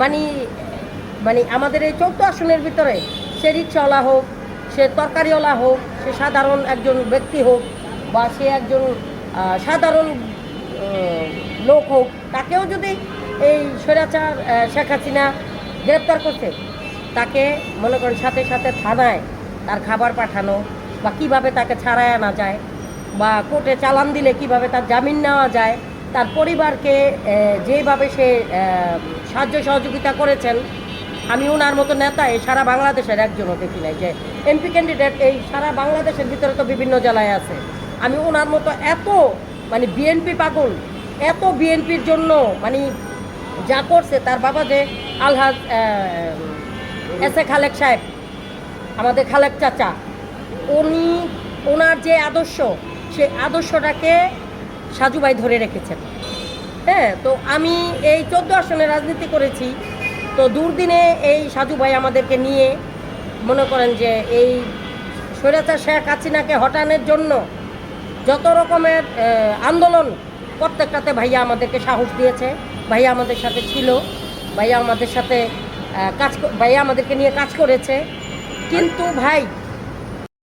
মানে মানে আমাদের এই চৌদ্দ আসনের ভিতরে সে রিক্সাওয়ালা হোক, সে তরকারিওয়ালা হোক, সে সাধারণ একজন ব্যক্তি হোক বা সে একজন সাধারণ লোক হোক, তাকেও যদি এই স্বৈরাচার শেখ হাসিনা গ্রেপ্তার করছে, তাকে মনে করেন সাথে সাথে থানায় তার খাবার পাঠানো বা কীভাবে তাকে ছাড়ায় আনা যায় বা কোর্টে চালান দিলে কীভাবে তার জামিন নেওয়া যায় তার পরিবারকে যেভাবে সে সাহায্য সহযোগিতা করেছেন, আমি ওনার মতো নেতা এই সারা বাংলাদেশের একজনও দেখি নাই যে এমপি ক্যান্ডিডেট এই সারা বাংলাদেশের ভিতরে তো বিভিন্ন জেলায় আছে। আমি ওনার মতো এত মানে বিএনপি পাগল, এত বিএনপির জন্য মানে যা করছে তার বাবা যে আলহাজ এস এ খালেক সাহেব, আমাদের খালেক চাচা, উনি ওনার যে আদর্শ সে আদর্শটাকে সাজুভাই ধরে রেখেছেন। হ্যাঁ তো আমি এই চোদ্দ আসনে রাজনীতি করেছি, তো দুর্দিনে এই সাজু ভাই আমাদেরকে নিয়ে মনে করেন যে এই স্বৈরাচার শেখ হাসিনাকে হটানোর জন্য যত রকমের আন্দোলন প্রত্যেকটাতে ভাইয়া আমাদেরকে সাহস দিয়েছে, ভাইয়া আমাদের সাথে ছিল, ভাইয়া আমাদের সাথে কাজ ভাইয়া আমাদেরকে নিয়ে কাজ করেছে। কিন্তু ভাই